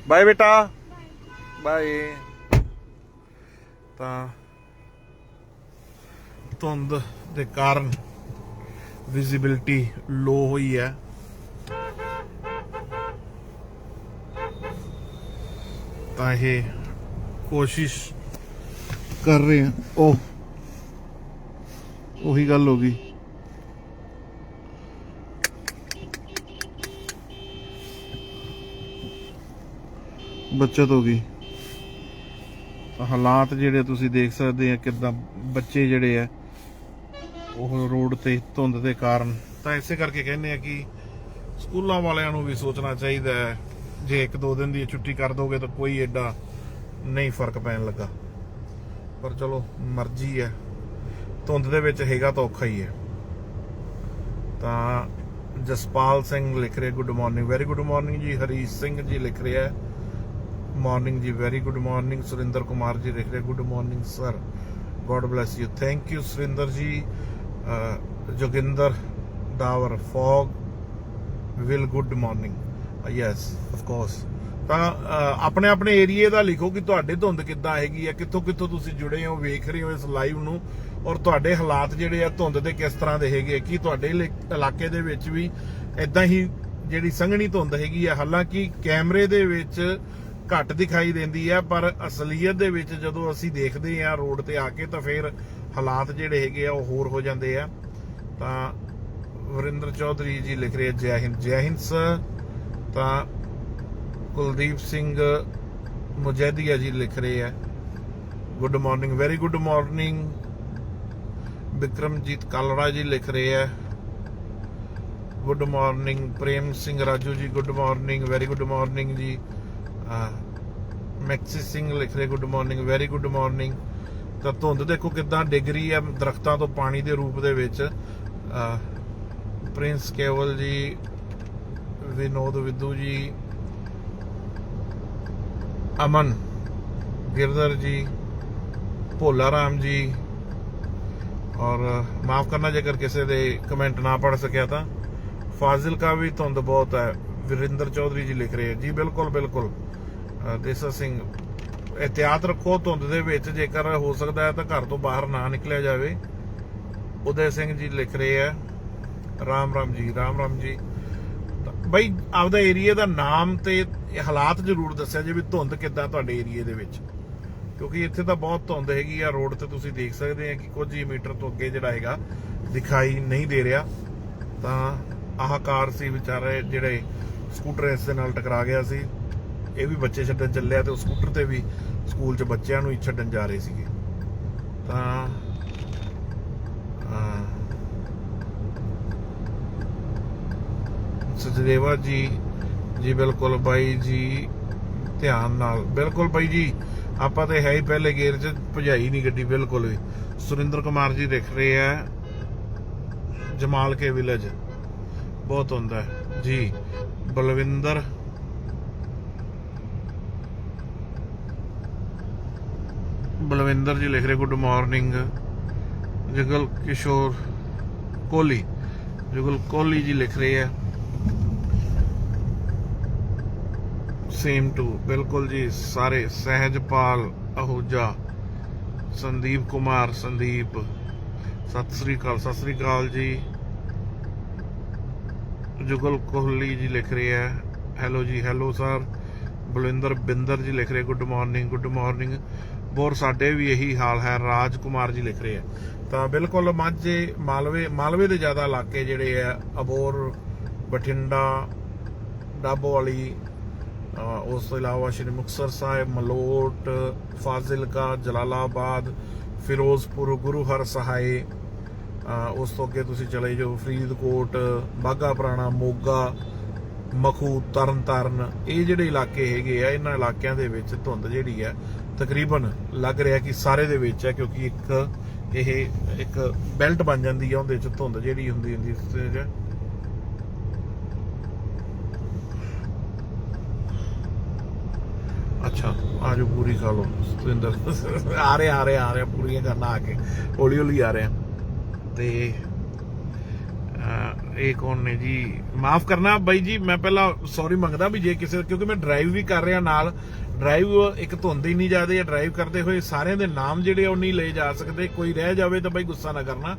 Speaker 1: ਬਾਏ ਬੇਟਾ। ਬਾਏ ਤਾਂ ਧੁੰਦ ਦੇ ਕਾਰਨ ਵਿਜ਼ਿਬਿਲਟੀ ਲੋ ਹੋਈ ਹੈ। ਤਾਂ ਇਹ ਕੋਸ਼ਿਸ਼ ਕਰ ਰਹੇ ਹਾਂ। ਉਹ ਉਹੀ ਗੱਲ ਹੋ ਗਈ। ਬੱਚਤ ਹੋ ਗਈ। ਹਾਲਾਤ ਜਿਹੜੇ ਤੁਸੀਂ ਦੇਖ ਸਕਦੇ ਆ, ਕਿਦਾਂ ਬੱਚੇ ਜਿਹੜੇ ਆ, ਉਹ ਰੋਡ ਤੇ ਧੁੰਦ ਦੇ ਕਾਰਨ। ਤਾਂ ਇਸੇ ਕਰਕੇ ਕਹਿੰਦੇ ਆ ਕਿ ਸਕੂਲਾਂ ਵਾਲਿਆਂ ਨੂੰ ਵੀ ਸੋਚਣਾ ਚਾਹੀਦਾ ਹੈ, ਜੇ ਇੱਕ ਦੋ ਦਿਨ ਦੀ ਛੁੱਟੀ ਕਰ ਦੋਗੇ ਤਾਂ ਕੋਈ ਐਡਾ ਨਹੀਂ ਫ਼ਰਕ ਪੈਣ ਲੱਗਾ। ਪਰ ਚਲੋ, ਮਰਜ਼ੀ ਹੈ। ਧੁੰਦ ਦੇ ਵਿੱਚ ਹੈਗਾ ਤਾਂ ਔਖਾ ਹੀ ਹੈ। ਤਾਂ ਜਸਪਾਲ ਸਿੰਘ ਲਿਖ ਰਿਹਾ good morning very good morning ji. Harish Singh ji ਲਿਖ ਰਿਹਾ morning ji very good morning Surinder Kumar ji ਲਿਖ ਰਹੇ good morning sir god bless you thank you Surinder ji. Joginder Dawar fog will good morning yes of course ਤਾਂ ਆਪਣੇ ਆਪਣੇ ਏਰੀਏ ਦਾ ਲਿਖੋ ਕਿ ਤੁਹਾਡੇ ਧੁੰਦ ਕਿੱਦਾਂ ਹੈਗੀ ਹੈ, ਕਿੱਥੋਂ ਕਿੱਥੋਂ ਤੁਸੀਂ ਜੁੜੇ ਹੋ, ਵੇਖ ਰਹੇ ਹੋ ਇਸ ਲਾਈਵ ਨੂੰ। ਔਰ ਤੁਹਾਡੇ ਹਾਲਾਤ ਜਿਹੜੇ ਆ ਧੁੰਦ ਦੇ ਕਿਸ ਤਰ੍ਹਾਂ ਦੇ ਹੈਗੇ ਕੀ ਤੁਹਾਡੇ ਇਲਾ- ਇਲਾਕੇ ਦੇ ਵਿੱਚ ਵੀ ਇਦਾਂ ਹੀ ਜਿਹੜੀ ਸੰਘਣੀ ਧੁੰਦ ਹੈਗੀ ਆ? ਹਾਲਾਂਕਿ ਕੈਮਰੇ ਦੇ ਵਿੱਚ ਘੱਟ ਦਿਖਾਈ ਦਿੰਦੀ ਆ ਪਰ ਅਸਲੀਅਤ ਦੇ ਵਿੱਚ ਜਦੋਂ ਅਸੀਂ ਦੇਖਦੇ ਆ ਰੋਡ ਤੇ ਆ ਕੇ ਤਾਂ ਫਿਰ ਹਾਲਾਤ ਜਿਹੜੇ ਹੈਗੇ ਆ ਉਹ ਹੋਰ ਹੋ ਜਾਂਦੇ ਆ। ਤਾਂ ਵਰਿੰਦਰ ਚੌਧਰੀ ਜੀ ਲਿਖ ਰਹੇ ਆ, ਜੈ ਹਿੰਦ ਜੈ ਹਿੰਦ ਸਰ। ਤਾਂ ਕੁਲਦੀਪ ਸਿੰਘ ਮੁਜੈਦੀਆ ਜੀ ਲਿਖ ਰਹੇ ਆ good morning very good morning. Vikramjit Kalra ji ਲਿਖ ਰਹੇ ਆ। Good morning Prem Singh Raju ji good morning very good morning ji. Maxi Singh ਲਿਖ ਰਹੇ good morning very good morning ਤਾਂ ਧੁੰਦ ਦੇਖੋ ਕਿਦਾਂ ਡਿੱਗ ਰਹੀ ਹੈ ਦਰਖਤਾਂ ਤੋਂ ਪਾਣੀ ਦੇ ਰੂਪ ਦੇ ਵਿੱਚ। ਪ੍ਰਿੰਸ ਕੇਵਲ ਜੀ, ਵਿਨੋਦ ਵਿਦੂ ਜੀ, ਅਮਨ ਗਿਰਦਰ ਜੀ, ਭੋਲਾ ਰਾਮ ਜੀ ਔਰ, ਮਾਫ ਕਰਨਾ ਜੇਕਰ ਕਿਸੇ ਦੇ ਕਮੈਂਟ ਨਾ ਪੜ ਸਕਿਆ ਤਾਂ। ਫਾਜ਼ਿਲਕਾ ਵੀ ਧੁੰਦ ਬਹੁਤ ਹੈ। ਵਿਰਿੰਦਰ ਚੌਧਰੀ ਜੀ ਲਿਖ ਰਹੇ ਹੈ। ਜੀ, ਬਿਲਕੁਲ ਬਿਲਕੁਲ। ਦੇਸਾ ਸਿੰਘ ਇhtiyਾਤ ਰੱਖੋ ਧੁੰਦ ਦੇ ਵਿੱਚ। ਜੇਕਰ ਹੋ ਸਕਦਾ ਹੈ ਤਾਂ ਘਰ ਤੋਂ ਬਾਹਰ ਨਾ ਨਿਕਲਿਆ ਜਾਵੇ। ਉਦੈ ਸਿੰਘ ਜੀ ਲਿਖ ਰਹੇ ਆ ਰਾਮ ਰਾਮ ਜੀ, ਰਾਮ ਰਾਮ ਜੀ। ਤਾਂ ਬਈ, ਆਪਦਾ ਏਰੀਆ ਦਾ ਨਾਮ ਤੇ ਹਾਲਾਤ ਜ਼ਰੂਰ ਦੱਸਿਆ ਜੇ ਵੀ ਧੁੰਦ ਕਿੱਦਾਂ ਤੁਹਾਡੇ ਏਰੀਆ ਦੇ ਵਿੱਚ। ਕਿਉਂਕਿ ਇੱਥੇ ਤਾਂ ਬਹੁਤ ਧੁੰਦ ਹੈਗੀ ਆ ਰੋਡ ਤੇ ਤੁਸੀਂ ਦੇਖ ਸਕਦੇ ਆ ਕਿ ਕੁਝ ਹੀ ਮੀਟਰ ਤੋਂ ਅੱਗੇ ਜਿਹੜਾ ਹੈਗਾ ਦਿਖਾਈ ਨਹੀਂ ਦੇ ਰਿਹਾ। ਤਾਂ ਆਹ ਕਾਰ ਸੀ ਵਿਚਾਰੇ ਜਿਹੜੇ ਸਕੂਟਰ ਇਸ ਦੇ ਨਾਲ ਟਕਰਾ ਗਿਆ ਸੀ। ਇਹ ਵੀ ਬੱਚੇ ਛੱਡਣ ਚੱਲਿਆ ਤੇ ਉਹ ਸਕੂਟਰ ਤੇ ਵੀ ਸਕੂਲ 'ਚ ਬੱਚਿਆਂ ਨੂੰ ਹੀ ਛੱਡਣ ਜਾ ਰਹੇ ਸੀਗੇ। ਤਾਂ ਅਹ, ਸਚਦੇਵਾ ਜੀ ਜੀ ਬਿਲਕੁਲ ਬਾਈ ਜੀ ਧਿਆਨ ਨਾਲ ਬਿਲਕੁਲ ਬਾਈ ਜੀ ਆਪਾਂ ਤੇ ਹੈ ਹੀ ਪਹਿਲੇ ਗੇਅਰ 'ਚ ਭਜਾਈ ਨਹੀਂ ਗੱਡੀ ਬਿਲਕੁਲ ਵੀ। ਸੁਰਿੰਦਰ ਕੁਮਾਰ ਜੀ ਦੇਖ ਰਹੇ ਆ ਜਮਾਲ ਕੇ ਵਿਲੇਜ ਬਹੁਤ ਹੁੰਦਾ ਜੀ, ਬਲਵਿੰਦਰ। ਬਲਵਿੰਦਰ ਜੀ ਲਿਖ ਰਹੇ ਗੁੱਡ ਮਾਰਨਿੰਗ ਜਗਲ ਕਿਸ਼ੋਰ ਕੋਹਲੀ। ਜਗਲ ਕੋਹਲੀ ਜੀ ਲਿਖ ਰਹੇ ਆ। Same to. ਬਿਲਕੁਲ ਜੀ, ਸਾਰੇ ਸਹਿਜਪਾਲ ਅਹੂਜਾ। ਸੰਦੀਪ ਕੁਮਾਰ, ਸੰਦੀਪ। ਸਤਿ ਸ੍ਰੀ ਅਕਾਲ, ਸਤਿ ਸ੍ਰੀ ਅਕਾਲ ਜੀ। ਜੁਗਲ ਕੋਹਲੀ ਜੀ ਲਿਖ ਰਹੇ ਹੈ ਹੈਲੋ ਜੀ, ਹੈਲੋ ਸਰ। ਬਲਵਿੰਦਰ ਬਿੰਦਰ ਜੀ ਲਿਖ ਰਹੇ, good morning good morning. Bore ਸਾਡੇ ਵੀ ਇਹੀ ਹਾਲ ਹੈ ਰਾਜ ਕੁਮਾਰ ਜੀ ਲਿਖ ਰਹੇ ਆ। ਤਾਂ ਬਿਲਕੁਲ ਮਾਝੇ ਮਾਲਵੇ ਮਾਲਵੇ ਦੇ ਜ਼ਿਆਦਾ ਇਲਾਕੇ ਜਿਹੜੇ ਆ, ਅਬੋਰ, ਬਠਿੰਡਾ, ਡਾਬੋ ਵਾਲੀ ਉਸ ਤੋਂ ਇਲਾਵਾ ਸ਼੍ਰੀ ਮੁਕਤਸਰ ਸਾਹਿਬ, ਮਲੋਟ, ਫਾਜ਼ਿਲਕਾ, ਜਲਾਲਾਬਾਦ, ਫਿਰੋਜ਼ਪੁਰ, ਗੁਰੂ ਹਰ ਸਹਾਏ ਉਸ ਤੋਂ ਅੱਗੇ ਤੁਸੀਂ ਚਲੇ ਜਾਓ ਫਰੀਦਕੋਟ ਬਾਗਾ ਪੁਰਾਣਾ, ਮੋਗਾ, ਮਖੂ, ਤਰਨਤਾਰਨ। ਇਹ ਜਿਹੜੇ ਇਲਾਕੇ ਹੈਗੇ ਆ, ਇਹਨਾਂ ਇਲਾਕਿਆਂ ਦੇ ਵਿੱਚ ਧੁੰਦ ਜਿਹੜੀ ਆ, ਤਕਰੀਬਨ ਲੱਗ ਰਿਹਾ ਕਿ ਸਾਰੇ ਦੇ ਵਿੱਚ ਹੈ ਕਿਉਂਕਿ ਇੱਕ ਇਹ ਇੱਕ ਬੈਲਟ ਬਣ ਜਾਂਦੀ ਆ, ਉਹਦੇ ਵਿੱਚ ਧੁੰਦ ਜਿਹੜੀ ਹੁੰਦੀ ਹੁੰਦੀ ਅੱਛਾ ਆ ਆਜੋ ਪੂਰੀ ਖਾ ਲਓ। ਸਤਿੰਦਰ, ਆ ਰਹੇ ਆ ਰਹੇ ਆ ਰਹੇ, ਪੂਰੀਆਂ ਕਰਨਾ ਆ ਕੇ। ਹੌਲੀ ਹੌਲੀ ਆ ਰਹੇ। ਤੇ ਇਹ ਕੌਣ ਨੇ ਜੀ? ਮਾਫ ਕਰਨਾ ਬਾਈ ਜੀ, ਮੈਂ ਪਹਿਲਾਂ ਸੌਰੀ ਮੰਗਦਾ ਵੀ ਜੇ ਕਿਸੇ, ਕਿਉਂਕਿ ਮੈਂ ਡਰਾਈਵ ਵੀ ਕਰ ਰਿਹਾ ਨਾਲ। ਡਰਾਈਵ ਇੱਕ ਧੁੰਦ ਹੀ ਨਹੀਂ ਜਾਂਦੀ ਹੈ ਡਰਾਈਵ ਕਰਦੇ ਹੋਏ ਸਾਰਿਆਂ ਦੇ ਨਾਮ ਜਿਹੜੇ ਉਹ ਨਹੀਂ ਲਏ ਜਾ ਸਕਦੇ। ਕੋਈ ਰਹਿ ਜਾਵੇ ਤਾਂ ਬਾਈ ਗੁੱਸਾ ਨਾ ਕਰਨਾ।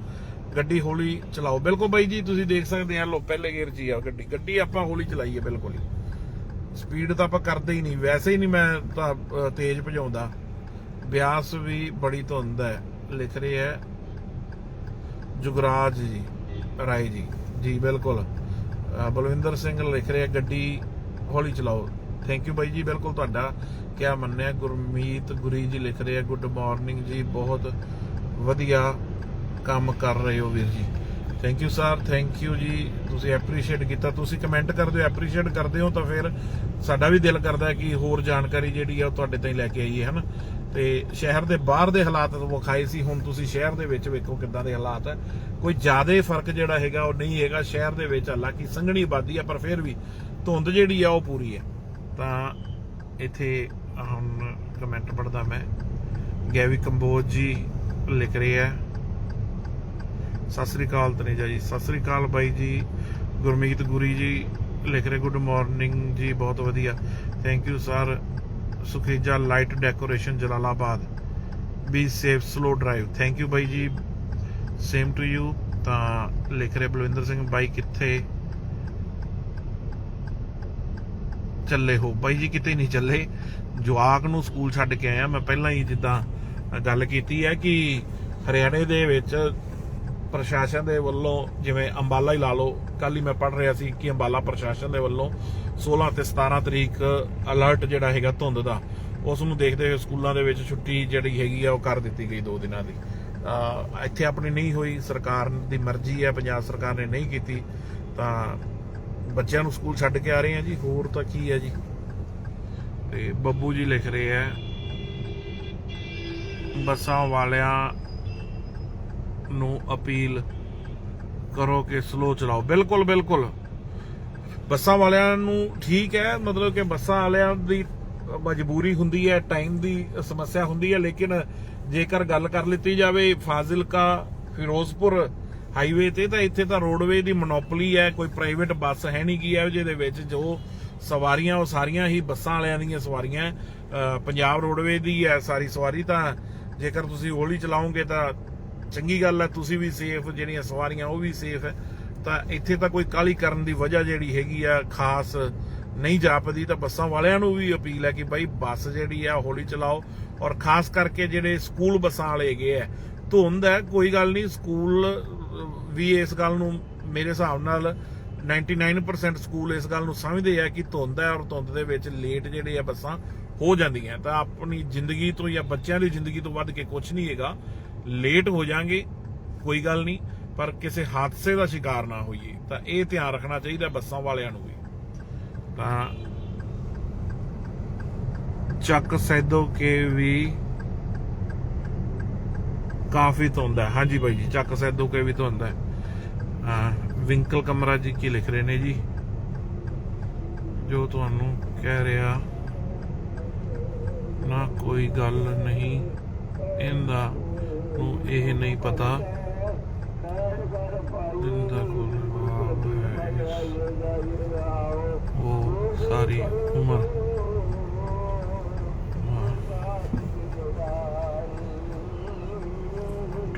Speaker 1: ਗੱਡੀ ਹੌਲੀ ਚਲਾਓ। ਬਿਲਕੁਲ ਬਾਈ ਜੀ, ਤੁਸੀਂ ਦੇਖ ਸਕਦੇ ਆ ਲੋ ਪਹਿਲੇ ਗੇਅਰ 'ਚ ਆ ਗੱਡੀ। ਗੱਡੀ ਆਪਾਂ ਹੌਲੀ ਚਲਾਈਏ, ਬਿਲਕੁਲ ਸਪੀਡ ਤਾਂ ਆਪਾਂ ਕਰਦੇ ਹੀ ਨਹੀਂ। ਵੈਸੇ ਹੀ ਨਹੀਂ ਮੈਂ ਤਾਂ ਤੇਜ਼ ਭਜਾਉਂਦਾ। ਬਿਆਸ ਵੀ ਬੜੀ ਧੁੰਦ ਹੈ। ਲਿਖ ਰਹੇ ਹੈ ਜੁਗਰਾਜ ਜੀ, ਰਾਏ ਜੀ। ਜੀ, ਬਿਲਕੁਲ। ਬਲਵਿੰਦਰ ਸਿੰਘ ਲਿਖ ਰਿਹਾ, ਗੱਡੀ ਹੌਲੀ ਚਲਾਓ। ਥੈਂਕ ਯੂ ਬਾਈ ਜੀ, ਬਿਲਕੁਲ ਤੁਹਾਡਾ ਕਿਆ ਮੰਨਿਆ। ਗੁਰਮੀਤ ਗੁਰੀ ਜੀ ਲਿਖ ਰਹੇ ਆ ਗੁੱਡ ਮਾਰਨਿੰਗ ਜੀ, ਬਹੁਤ ਵਧੀਆ ਕੰਮ ਕਰ ਰਹੇ ਹੋ ਵੀਰ ਜੀ। Thank you sir thank you ਜੀ। ਤੁਸੀਂ ਐਪਰੀਸ਼ੀਏਟ ਕੀਤਾ। ਤੁਸੀਂ ਕਮੈਂਟ ਕਰਦੇ ਹੋ ਐਪਰੀਸ਼ੀਏਟ ਕਰਦੇ ਹੋ ਤਾਂ ਫਿਰ ਸਾਡਾ ਵੀ ਦਿਲ ਕਰਦਾ ਹੈ ਕਿ ਹੋਰ ਜਾਣਕਾਰੀ ਜਿਹੜੀ ਆ ਉਹ ਤੁਹਾਡੇ ਤਾਈਂ ਲੈ ਕੇ ਆਈਏ, ਹਨ? ਤੇ ਸ਼ਹਿਰ ਦੇ ਬਾਹਰ ਦੇ ਹਾਲਾਤ ਵਿਖਾਏ ਸੀ। ਹੁਣ ਤੁਸੀਂ ਸ਼ਹਿਰ ਦੇ ਵਿੱਚ ਵੇਖੋ ਕਿੱਦਾਂ ਦੇ ਹਾਲਾਤ ਹੈ। ਕੋਈ ਜ਼ਿਆਦਾ ਫ਼ਰਕ ਜਿਹੜਾ ਹੈਗਾ ਉਹ ਨਹੀਂ ਹੈਗਾ। ਸ਼ਹਿਰ ਦੇ ਵਿੱਚ ਹਾਲਾਂਕਿ ਸੰਘਣੀ ਆਬਾਦੀ ਆ, ਪਰ ਫਿਰ ਵੀ ਧੁੰਦ ਜਿਹੜੀ ਆ ਉਹ ਪੂਰੀ ਹੈ। ਤਾਂ ਇੱਥੇ ਹੁਣ ਕਮੈਂਟ ਪੜਦਾ ਮੈਂ। ਗੈਵੀ ਕੰਬੋਜ ਜੀ ਲਿਖ ਰਹੇ ਹੈ ਸਤਿ ਸ੍ਰੀ ਅਕਾਲ ਤਨੇਜਾ ਜੀ। ਸਤਿ ਸ੍ਰੀ ਅਕਾਲ ਬਾਈ ਜੀ। ਗੁਰਮੀਤ ਗੁਰੀ ਜੀ ਲਿਖ ਰਹੇ ਗੁੱਡ ਮਾਰਨਿੰਗ ਜੀ, ਬਹੁਤ ਵਧੀਆ। Thank you sir Sukheja light decoration Jalalabad. Be safe slow drive thank you ਬਾਈ ਜੀ। ਸੇਮ ਟੂ ਯੂ ਤਾਂ ਲਿਖ ਰਹੇ ਬਲਵਿੰਦਰ ਸਿੰਘ, ਬਾਈ ਕਿੱਥੇ ਚੱਲੇ ਹੋ? ਬਾਈ ਜੀ, ਕਿਤੇ ਨਹੀਂ ਚੱਲੇ। ਜਵਾਕ ਨੂੰ ਸਕੂਲ ਛੱਡ ਕੇ ਆਇਆ। ਮੈਂ ਪਹਿਲਾਂ ਹੀ ਜਿੱਦਾਂ ਗੱਲ ਕੀਤੀ ਹੈ ਕਿ ਹਰਿਆਣੇ ਦੇ ਵਿੱਚ ਪ੍ਰਸ਼ਾਸਨ ਦੇ ਵੱਲੋਂ ਜਿਵੇਂ ਅੰਬਾਲਾ ਹੀ ਲਾ ਲਓ ਕੱਲ ਹੀ ਮੈਂ ਪੜ ਰਿਹਾ ਸੀ ਕਿ ਅੰਬਾਲਾ ਪ੍ਰਸ਼ਾਸਨ ਦੇ ਵੱਲੋਂ 16 ਤੇ 17 ਤਰੀਕ ਅਲਰਟ ਜਿਹੜਾ ਹੈਗਾ ਧੁੰਦ ਦਾ, ਉਸ ਨੂੰ ਦੇਖਦੇ ਹੋਏ ਸਕੂਲਾਂ ਦੇ ਵਿੱਚ ਛੁੱਟੀ ਜਿਹੜੀ ਹੈਗੀ ਆ, ਉਹ ਕਰ ਦਿੱਤੀ ਗਈ ਦੋ ਦਿਨਾਂ ਦੀ। ਅਹ ਇੱਥੇ ਆਪਣੀ ਨਹੀਂ ਹੋਈ, ਸਰਕਾਰ ਦੀ ਮਰਜ਼ੀ ਹੈ, ਪੰਜਾਬ ਸਰਕਾਰ ਨੇ ਨਹੀਂ ਕੀਤੀ, ਤਾਂ ਬੱਚਿਆਂ ਨੂੰ ਸਕੂਲ ਛੱਡ ਕੇ ਆ ਰਹੇ ਆ ਜੀ, ਹੋਰ ਤਾਂ ਕੀ ਹੈ ਜੀ? ਤੇ ਬੱਬੂ ਜੀ ਲਿਖ ਰਹੇ ਆ, ਬੱਸਾਂ ਵਾਲਿਆਂ ਨੂੰ ਅਪੀਲ ਕਰੋ ਕਿ ਸਲੋ ਚਲਾਓ। ਬਿਲਕੁਲ ਬਿਲਕੁਲ। ਬੱਸਾਂ ਵਾਲਿਆਂ ਨੂੰ ਠੀਕ ਹੈ, ਮਤਲਬ ਕਿ ਬੱਸਾਂ ਵਾਲਿਆਂ ਦੀ ਮਜਬੂਰੀ ਹੁੰਦੀ ਹੈ ਟਾਈਮ ਦੀ ਸਮੱਸਿਆ ਹੁੰਦੀ ਹੈ, ਲੇਕਿਨ ਜੇਕਰ ਗੱਲ ਕਰ ਲਿੱਤੀ ਜਾਵੇ ਫਾਜ਼ਿਲਕਾ, ਫਿਰੋਜ਼ਪੁਰ ਹਾਈਵੇ ਤੇ, ਤਾਂ ਇੱਥੇ ਤਾਂ ਰੋਡਵੇ ਦੀ ਮੋਨੋਪੋਲੀ ਹੈ, ਕੋਈ ਪ੍ਰਾਈਵੇਟ ਬੱਸ ਹੈ ਨਹੀਂ ਕੀ ਹੈ ਜਿਹਦੇ ਵਿੱਚ, ਜੋ ਸਵਾਰੀਆਂ, ਉਹ ਸਾਰੀਆਂ ਹੀ ਬੱਸਾਂ ਵਾਲਿਆਂ ਦੀਆਂ ਸਵਾਰੀਆਂ ਪੰਜਾਬ ਰੋਡਵੇ ਦੀ ਹੈ ਸਾਰੀ ਸਵਾਰੀ, ਤਾਂ ਜੇਕਰ ਤੁਸੀਂ ਹੌਲੀ ਚਲਾਓਗੇ ਤਾਂ ਚੰਗੀ ਗੱਲ ਹੈ, ਤੁਸੀਂ ਵੀ ਸੇਫ ਜਿਹੜੀਆਂ ਸਵਾਰੀਆਂ, ਉਹ ਵੀ ਸੇਫ ਹੈ। ਤਾਂ ਇੱਥੇ ਤਾਂ ਕੋਈ ਕਾਲੀ ਕਰਨ ਦੀ ਵਜ੍ਹਾ ਜਿਹੜੀ ਹੈਗੀ ਆ, ਖਾਸ ਨਹੀਂ ਜਾਪਦੀ, ਤਾਂ ਬੱਸਾਂ ਵਾਲਿਆਂ ਨੂੰ ਵੀ ਅਪੀਲ ਹੈ ਕਿ ਭਾਈ ਬੱਸ ਜਿਹੜੀ ਆ, ਹੌਲੀ ਚਲਾਓ। ਔਰ ਖਾਸ ਕਰਕੇ ਜਿਹੜੇ ਸਕੂਲ ਬੱਸਾਂ ਵਾਲੇ ਹੈਗੇ ਆ, ਧੁੰਦ ਹੈ, ਕੋਈ ਗੱਲ ਨਹੀਂ, ਸਕੂਲ ਵੀ ਇਸ ਗੱਲ ਨੂੰ ਮੇਰੇ ਹਿਸਾਬ ਨਾਲ 99% ਸਕੂਲ ਇਸ ਗੱਲ ਨੂੰ ਸਮਝਦੇ ਆ ਕਿ ਧੁੰਦ ਹੈ ਔਰ ਧੁੰਦ ਦੇ ਵਿੱਚ ਲੇਟ ਜਿਹੜੇ ਆ ਬੱਸਾਂ ਹੋ ਜਾਂਦੀਆਂ। ਤਾਂ ਆਪਣੀ ਜ਼ਿੰਦਗੀ ਤੋਂ ਜਾਂ ਬੱਚਿਆਂ ਦੀ ਜ਼ਿੰਦਗੀ ਤੋਂ ਵੱਧ ਕੇ ਕੁਝ ਨਹੀਂ ਹੈਗਾ। ਲੇਟ ਹੋ ਜਾਾਂਗੇ, ਕੋਈ ਗੱਲ ਨਹੀਂ, ਪਰ ਕਿਸੇ ਹਾਦਸੇ ਦਾ ਸ਼ਿਕਾਰ ਨਾ ਹੋਈਏ, ਤਾਂ ਇਹ ਧਿਆਨ ਰੱਖਣਾ ਚਾਹੀਦਾ ਬੱਸਾਂ ਵਾਲਿਆਂ ਨੂੰ ਵੀ। ਤਾਂ ਚੱਕ ਸੈਦੋ ਕੇ ਵੀ ਕਾਫੀ ਧੁੰਦਾ ਹਾਂਜੀ ਭਾਈ ਜੀ, ਚੱਕ ਸੈਦੋ ਕੇ ਵੀ ਧੁੰਦਾ ਵਿੰਕਲ ਕਮਰਾ ਜੀ ਕੀ ਲਿਖ ਰਹੇ ਨੇ ਜੀ? ਜੋ ਤੁਹਾਨੂੰ ਕਹਿ ਰਿਹਾ, ਨਾ ਕੋਈ ਗੱਲ ਨਹੀਂ, ਇਹਦਾ ਨੂੰ ਇਹ ਨਹੀਂ ਪਤਾ। ਜਿੰਦਾ ਕੋਲ ਜਵਾਬ ਉਹ ਸਾਰੀ ਉਮਰ।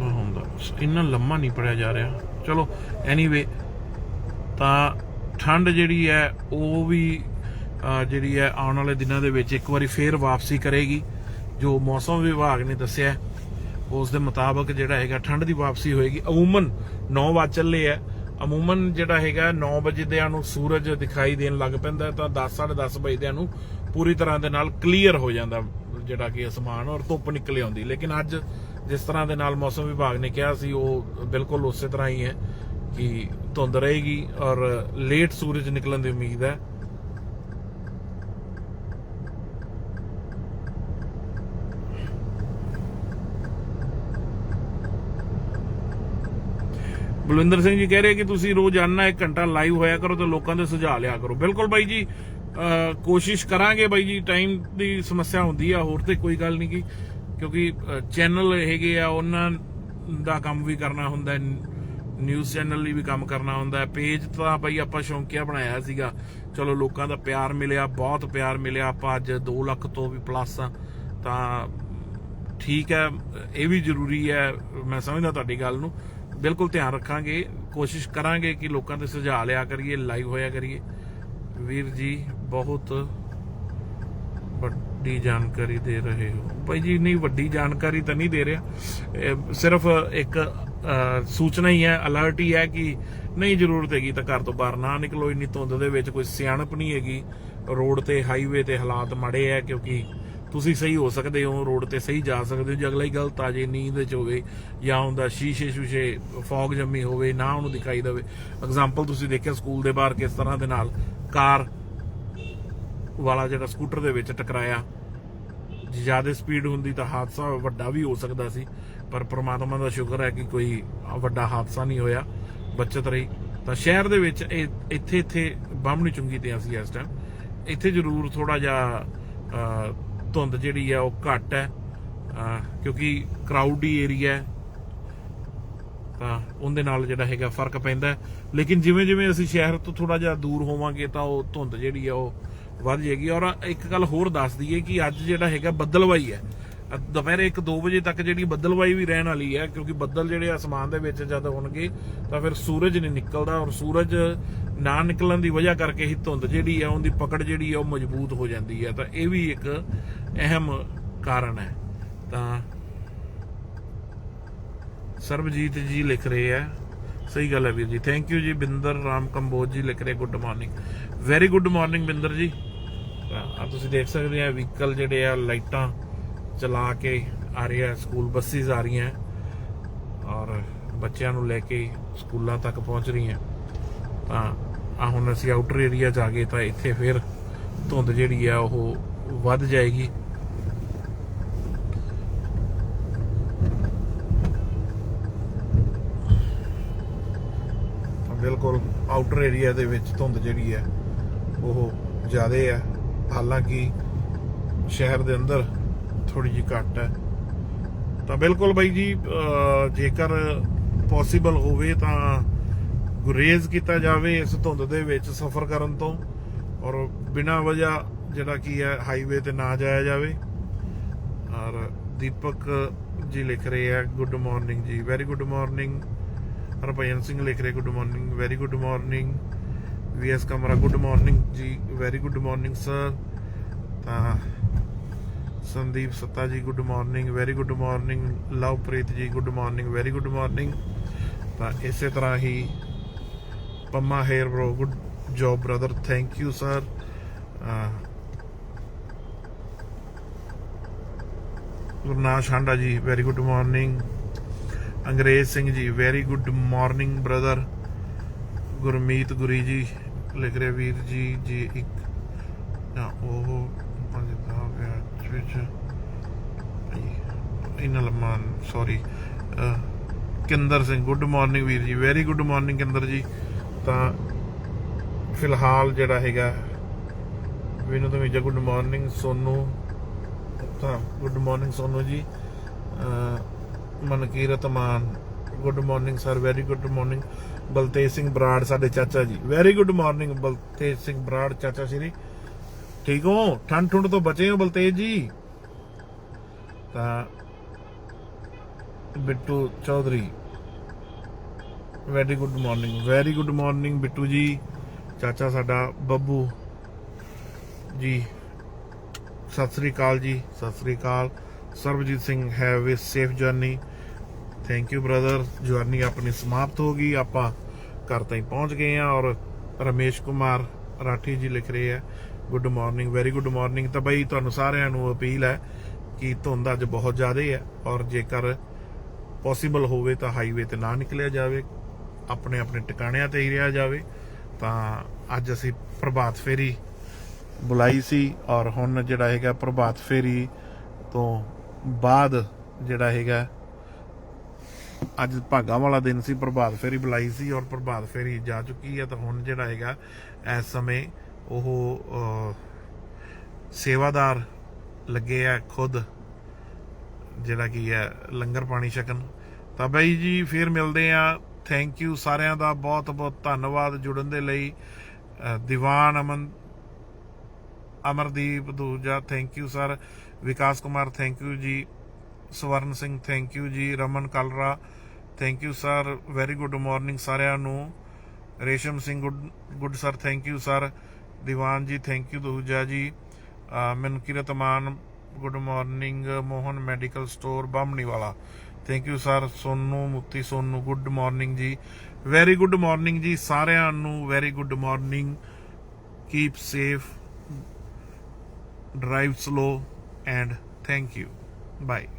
Speaker 1: ਹੁੰਦਾ। ਇੰਨਾ ਲੰਮਾ ਨਹੀਂ ਪੜਿਆ ਜਾ ਰਿਹਾ। ਚਲੋ ਐਨੀਵੇ ਤਾਂ ਠੰਡ ਜਿਹੜੀ ਹੈ, ਉਹ ਵੀ ਜਿਹੜੀ ਹੈ, ਆਉਣ ਵਾਲੇ ਦਿਨਾਂ ਦੇ ਵਿੱਚ ਇੱਕ ਵਾਰੀ ਫੇਰ ਵਾਪਸੀ ਕਰੇਗੀ। ਜੋ ਮੌਸਮ ਵਿਭਾਗ ਨੇ ਦੱਸਿਆ ਉਸ ਦੇ ਮੁਤਾਬਕ ਜਿਹੜਾ ਹੈਗਾ ਠੰਡ ਦੀ ਵਾਪਸੀ ਹੋਏਗੀ। ਅਮੂਮਨ 9 ਵਜੇ ਚੱਲੇ ਹੈ ਅਮੂਮਨ ਜਿਹੜਾ ਹੈਗਾ 9 ਵਜੇ ਦਿਆਂ ਨੂੰ ਸੂਰਜ ਦਿਖਾਈ ਦੇਣ ਲੱਗ ਪੈਂਦਾ ਹੈ ਤਾਂ 10 10:30 ਵਜੇ ਦਿਆਂ ਨੂੰ ਪੂਰੀ ਤਰ੍ਹਾਂ ਦੇ ਨਾਲ ਕਲੀਅਰ ਹੋ ਜਾਂਦਾ ਜਿਹੜਾ ਕਿ ਅਸਮਾਨ ਔਰ ਧੁੱਪ ਨਿਕਲੇ ਆਉਂਦੀ। ਲੇਕਿਨ ਅੱਜ ਜਿਸ ਤਰ੍ਹਾਂ ਦੇ ਨਾਲ ਮੌਸਮ ਵਿਭਾਗ ਨੇ ਕਿਹਾ ਸੀ, ਉਹ ਬਿਲਕੁਲ ਉਸੇ ਤਰ੍ਹਾਂ ਹੀ ਹੈ ਕਿ ਧੁੰਦ ਰਹੇਗੀ ਔਰ ਲੇਟ ਸੂਰਜ ਨਿਕਲਣ ਦੀ ਉਮੀਦ ਹੈ। ਬਲਵਿੰਦਰ ਸਿੰਘ ਜੀ ਕਹਿ ਰਹੇ ਕਿ ਤੁਸੀਂ ਰੋਜ਼ਾਨਾ 1 ਘੰਟਾ ਲਾਈਵ ਹੋਇਆ ਕਰੋ ਤੇ ਲੋਕਾਂ ਦੇ ਸੁਝਾਅ ਲਿਆ ਕਰੋ। ਬਿਲਕੁਲ ਬਾਈ ਜੀ ਕੋਸ਼ਿਸ਼ ਕਰਾਂਗੇ ਬਾਈ ਜੀ ਟਾਈਮ ਦੀ ਸਮੱਸਿਆ ਹੁੰਦੀ ਆ, ਹੋਰ ਤੇ ਕੋਈ ਗੱਲ ਨਹੀਂ ਕੀ ਕਿਉਂਕਿ ਚੈਨਲ ਹੈਗੇ ਆ, ਉਹਨਾਂ ਦਾ ਕੰਮ ਵੀ ਕਰਨਾ ਹੁੰਦਾ ਨਿਊਜ਼ ਚੈਨਲ ਲਈ ਵੀ ਕੰਮ ਕਰਨਾ ਹੁੰਦਾ ਹੈ। ਪੇਜ ਤਾਂ ਬਾਈ ਆਪਾਂ ਸ਼ੌਂਕਿਆ ਬਣਾਇਆ ਸੀਗਾ। ਚਲੋ, ਲੋਕਾਂ ਦਾ ਪਿਆਰ ਮਿਲਿਆ, ਬਹੁਤ ਪਿਆਰ ਮਿਲਿਆ, ਆਪਾਂ ਅੱਜ 2 ਲੱਖ ਤੋਂ ਵੀ ਪਲੱਸ ਆ, ਤਾਂ ਠੀਕ ਹੈ, ਇਹ ਵੀ ਜ਼ਰੂਰੀ ਹੈ, ਮੈਂ ਸਮਝਦਾ ਤੁਹਾਡੀ ਗੱਲ ਨੂੰ। ਬਿਲਕੁਲ ਧਿਆਨ ਰੱਖਾਂਗੇ, ਕੋਸ਼ਿਸ਼ ਕਰਾਂਗੇ ਕਿ ਲੋਕਾਂ ਦੇ ਸੁਝਾਅ ਲਿਆ ਕਰੀਏ, ਲਾਈਵ ਹੋਇਆ ਕਰੀਏ। ਵੀਰ ਜੀ, ਬਹੁਤ ਵੱਡੀ ਜਾਣਕਾਰੀ ਦੇ ਰਹੇ ਹੋ। ਭਾਈ ਜੀ ਨਹੀਂ ਵੱਡੀ ਜਾਣਕਾਰੀ ਤਾਂ ਨਹੀਂ ਦੇ ਰਿਹਾ। ਸਿਰਫ ਇੱਕ ਸੂਚਨਾ ਹੀ ਹੈ ਅਲਰਟ ਹੀ ਹੈ ਕਿ ਨਹੀਂ ਜ਼ਰੂਰਤ ਹੈਗੀ ਤਾਂ ਘਰ ਤੋਂ ਬਾਹਰ ਨਾ ਨਿਕਲੋ। ਇੰਨੀ ਧੁੰਦ ਦੇ ਵਿੱਚ ਕੋਈ ਸਿਆਣਪ ਨਹੀਂ ਹੈਗੀ। ਰੋਡ ਤੇ ਹਾਈਵੇ ਤੇ ਹਾਲਾਤ ਮਾੜੇ ਹੈ ਕਿਉਂਕਿ ਤੁਸੀਂ ਸਹੀ ਹੋ ਸਕਦੇ ਹੋ, ਰੋਡ ਤੇ ਸਹੀ ਜਾ ਸਕਦੇ ਹੋ, ਜੇ ਅਗਲਾ ਹੀ ਗਲਤ ਆ ਜੇ ਨੀਂਦ 'ਚ ਹੋਵੇ ਜਾਂ ਹੁੰਦਾ ਸ਼ੀਸ਼ੇ ਸ਼ੂਸ਼ੇ ਫੌਗ ਜੰਮੀ ਹੋਵੇ, ਨਾ ਉਹਨੂੰ ਦਿਖਾਈ ਦੇਵੇ। ਐਗਜ਼ਾਮਪਲ ਤੁਸੀਂ ਦੇਖਿਆ ਸਕੂਲ ਦੇ ਬਾਹਰ ਕਿਸ ਤਰ੍ਹਾਂ ਦੇ ਨਾਲ ਕਾਰ ਵਾਲਾ ਜਿਹੜਾ ਸਕੂਟਰ ਦੇ ਵਿੱਚ ਟਕਰਾਇਆ। ਜੇ ਜ਼ਿਆਦਾ ਸਪੀਡ ਹੁੰਦੀ ਤਾਂ ਹਾਦਸਾ ਵੱਡਾ ਵੀ ਹੋ ਸਕਦਾ ਸੀ, ਪਰ ਪ੍ਰਮਾਤਮਾ ਦਾ ਸ਼ੁਕਰ ਹੈ ਕਿ ਕੋਈ ਵੱਡਾ ਹਾਦਸਾ ਨਹੀਂ ਹੋਇਆ, ਬਚਤ ਰਹੀ। ਤਾਂ ਸ਼ਹਿਰ ਦੇ ਵਿੱਚ ਇਹ ਇੱਥੇ ਇੱਥੇ ਬਾਹਮਣੀ ਚੁੰਗੀ ਤੇ ਅਸੀਂ ਇਸ ਟਾਈਮ ਇੱਥੇ ਜ਼ਰੂਰ ਥੋੜਾ ਜਿਹਾ ਧੁੰਦ ਜਿਹੜੀ ਆ ਉਹ ਘੱਟ ਹੈ ਅਹ, ਕਿਉਂਕਿ ਕਰਾਊਡੀ ਏਰੀਆ ਹੈ ਤਾਂ ਉਹਦੇ ਨਾਲ ਜਿਹੜਾ ਹੈਗਾ ਫ਼ਰਕ ਪੈਂਦਾ ਲੇਕਿਨ ਜਿਵੇਂ ਜਿਵੇਂ ਅਸੀਂ ਸ਼ਹਿਰ ਤੋਂ ਥੋੜਾ ਜਿਹਾ ਦੂਰ ਹੋਵਾਂਗੇ ਤਾਂ ਉਹ ਧੁੰਦ ਜਿਹੜੀ ਆ ਉਹ ਵੱਧ ਜਾਏਗੀ। ਔਰ ਇੱਕ ਗੱਲ ਹੋਰ ਦੱਸ ਦਈਏ ਕਿ ਅੱਜ ਜਿਹੜਾ ਹੈਗਾ ਬੱਦਲਵਾਈ ਹੈ। ਦੁਪਹਿਰੇ 1-2 ਵਜੇ ਤੱਕ ਜਿਹੜੀ ਬੱਦਲਵਾਈ ਵੀ ਰਹਿਣ ਵਾਲੀ ਹੈ ਕਿਉਂਕਿ ਬੱਦਲ ਜਿਹੜੇ ਅਸਮਾਨ ਦੇ ਵਿੱਚ ਜਦ ਹੋਣਗੇ ਤਾਂ ਫਿਰ ਸੂਰਜ ਨਹੀਂ ਨਿਕਲਦਾ ਔਰ ਸੂਰਜ ਨਾ ਨਿਕਲਣ ਦੀ ਵਜ੍ਹਾ ਕਰਕੇ ਹੀ ਧੁੰਦ ਜਿਹੜੀ ਹੈ ਉਹਦੀ ਪਕੜ ਜਿਹੜੀ ਹੈ ਉਹ ਮਜ਼ਬੂਤ ਹੋ ਜਾਂਦੀ ਹੈ। ਤਾਂ ਇਹ ਵੀ ਇੱਕ ਅਹਿਮ ਕਾਰਨ ਹੈ। ਤਾਂ ਸਰਬਜੀਤ ਜੀ ਲਿਖ ਰਹੇ ਆ। ਸਹੀ ਗੱਲ ਹੈ ਵੀਰ ਜੀ। ਥੈਂਕ ਯੂ ਜੀ। ਬਿੰਦਰ ਰਾਮ ਕੰਬੋਜ ਜੀ ਲਿਖ ਰਹੇ good morning very good morning Binder ji. ਆ ਤੁਸੀਂ ਦੇਖ ਸਕਦੇ ਆ ਵਹੀਕਲ ਜਿਹੜੇ ਆ, ਲਾਈਟਾਂ ਚਲਾ ਕੇ ਆ ਰਹੇ ਆ। ਸਕੂਲ ਬੱਸਿਸ ਆ ਰਹੀਆਂ। ਔਰ ਬੱਚਿਆਂ ਨੂੰ ਲੈ ਕੇ ਸਕੂਲਾਂ ਤੱਕ ਪਹੁੰਚ ਰਹੀਆਂ। ਤਾਂ ਆ ਹੁਣ ਅਸੀਂ ਆਊਟਰ ਏਰੀਆ ਜਾ ਗਏ ਤਾਂ ਇੱਥੇ ਫਿਰ ਧੁੰਦ ਜਿਹੜੀ ਆ ਉਹ ਵੱਧ ਜਾਏਗੀ। ਬਿਲਕੁਲ ਆਊਟਰ ਏਰੀਆ ਦੇ ਵਿੱਚ ਧੁੰਦ ਜਿਹੜੀ ਹੈ, ਉਹ ਜ਼ਿਆਦਾ ਹੈ। ਹਾਲਾਂਕਿ ਸ਼ਹਿਰ ਦੇ ਅੰਦਰ ਥੋੜੀ ਜਿਹੀ ਘੱਟ ਹੈ। ਤਾਂ ਬਿਲਕੁਲ ਬਾਈ ਜੀ ਜੇਕਰ ਪੋਸੀਬਲ ਹੋਵੇ ਤਾਂ ਗੁਰੇਜ਼ ਕੀਤਾ ਜਾਵੇ ਇਸ ਧੁੰਦ ਦੇ ਵਿੱਚ ਸਫ਼ਰ ਕਰਨ ਤੋਂ ਔਰ ਬਿਨਾਂ ਵਜ੍ਹਾ ਜਿਹੜਾ ਕੀ ਹੈ ਹਾਈਵੇ ਤੇ ਨਾ ਜਾਇਆ ਜਾਵੇ। ਔਰ ਦੀਪਕ ਜੀ ਲਿਖ ਰਹੇ ਆ ਗੁੱਡ ਮਾਰਨਿੰਗ ਜੀ very good morning Harbhajan Singh ਲਿਖ ਰਹੇ good morning very good morning VS Kamra good morning ਜੀ ਵੈਰੀ ਗੁੱਡ ਮਾਰਨਿੰਗ ਸਰ ਤਾਂ Sandeep Satta ji good morning very good morning Lovepreet ji good morning very good morning ਤਾਂ ਇਸੇ ਤਰ੍ਹਾਂ ਹੀ Pamma Hayer bro good job brother thank you sir Gurnash Handa ji very good morning Angrez Singh ji very good morning brother Gurmeet Guri ji, ਲਿਖ ਰਹੇ ਵੀਰ ਜੀ ਜੀ ਇੱਕ। ਨਾ, ਉਹ ਪੰਜਾਬ ਵਿੱਚ। ਇਹਨਾਂ ਲਮਾਨ sorry Kinder Singh good morning ਵੀਰ ਜੀ। ਵੈਰੀ ਗੁੱਡ ਮਾਰਨਿੰਗ ਕਿੰਦਰ ਜੀ। ਤਾਂ, ਫਿਲਹਾਲ ਜਿਹੜਾ ਹੈਗਾ ਵਿਨੋਦ ਮੀਜਾ ਗੁੱਡ ਮਾਰਨਿੰਗ ਸੋਨੂ। ਤਾਂ good morning Sonu ji. Mankirat Maan good morning sir very good morning Baltej Singh Brar ਸਾਡੇ ਚਾਚਾ ਜੀ very good morning Baltej Singh Brar ਚਾਚਾ ਸ਼੍ਰੀ, ਠੀਕ ਹੋ? ਠੰਡ ਠੁੰਡ ਤੋਂ ਬਚੇ ਹੋ ਬਲਤੇਜ ਜੀ? ਤਾਂ Bittu Chaudhary very good morning very good morning Bittu ji, ਚਾਚਾ ਸਾਡਾ ਬੱਬੂ ਜੀ, ਸਤਿ ਸ੍ਰੀ ਅਕਾਲ ਜੀ, ਸਤਿ ਸ੍ਰੀ ਅਕਾਲ। Sarabjit Singh have a safe journey thank you brother journey ਆਪਣੀ ਸਮਾਪਤ ਹੋ ਗਈ। ਆਪਾਂ ਘਰ ਤਾਈਂ ਪਹੁੰਚ ਗਏ ਆ ਔਰ ਰਮੇਸ਼ ਕੁਮਾਰ ਰਾਠੀ ਜੀ ਲਿਖ ਰਹੇ ਆ। Good morning very good morning ਤਾਂ ਬਈ ਤੁਹਾਨੂੰ ਸਾਰਿਆਂ ਨੂੰ ਅਪੀਲ ਹੈ ਕਿ ਧੁੰਦ ਅੱਜ ਬਹੁਤ ਜ਼ਿਆਦਾ ਹੈ ਔਰ ਜੇਕਰ ਪੋਸੀਬਲ ਹੋਵੇ ਤਾਂ ਹਾਈਵੇ ਤੇ ਨਾ ਨਿਕਲਿਆ ਜਾਵੇ, ਆਪਣੇ ਆਪਣੇ ਟਿਕਾਣਿਆਂ ਤੇ ਹੀ ਰਿਹਾ ਜਾਵੇ, ਤਾਂ ਅੱਜ ਅਸੀਂ ਪ੍ਰਭਾਤ ਫੇਰੀ ਬੁਲਾਈ ਸੀ ਔਰ ਹੁਣ ਜਿਹੜਾ ਹੈਗਾ ਪ੍ਰਭਾਤ ਫੇਰੀ ਤੋਂ ਬਾਅਦ ਜਿਹੜਾ ਹੈਗਾ, ਅੱਜ ਭਾਗਾ ਵਾਲਾ ਦਿਨ ਸੀ, ਪ੍ਰਭਾਤ ਫੇਰੀ ਬੁਲਾਈ ਸੀ ਔਰ ਪ੍ਰਭਾਤ ਫੇਰੀ ਜਾ ਚੁੱਕੀ ਹੈ ਤਾਂ ਹੁਣ ਜਿਹੜਾ ਹੈਗਾ, ਇਸ ਸਮੇਂ ਉਹ ਸੇਵਾਦਾਰ ਲੱਗੇ ਆ ਖੁਦ, ਜਿਹੜਾ ਕੀ ਹੈ, ਲੰਗਰ ਪਾਣੀ ਛਕਣ। ਤਾਂ ਬਾਈ ਜੀ, ਫਿਰ ਮਿਲਦੇ ਆ। ਥੈਂਕ ਯੂ ਸਾਰਿਆਂ ਦਾ ਬਹੁਤ ਬਹੁਤ ਧੰਨਵਾਦ ਜੁੜਨ ਦੇ ਲਈ। ਦੀਵਾਨ ਅਮਨ, ਅਮਰਦੀਪ ਦੂਜਾ thank you sir Vikas Kumar thank you ਜੀ। ਸਵਰਨ ਸਿੰਘ ਥੈਂਕ ਯੂ ਜੀ। Raman Kalra thank you sir very good morning ਸਾਰਿਆਂ ਨੂੰ। Resham Singh good good sir thank you sir Diwan ji thank you Dahuja ji. Uh Maan good morning Mohan medical store Bamni ਵਾਲਾ thank you sir Sonu Mukti, Sonu good morning ਜੀ। Very good morning ਜੀ ਸਾਰਿਆਂ ਨੂੰ। Very good morning keep safe drive slow and thank you. Bye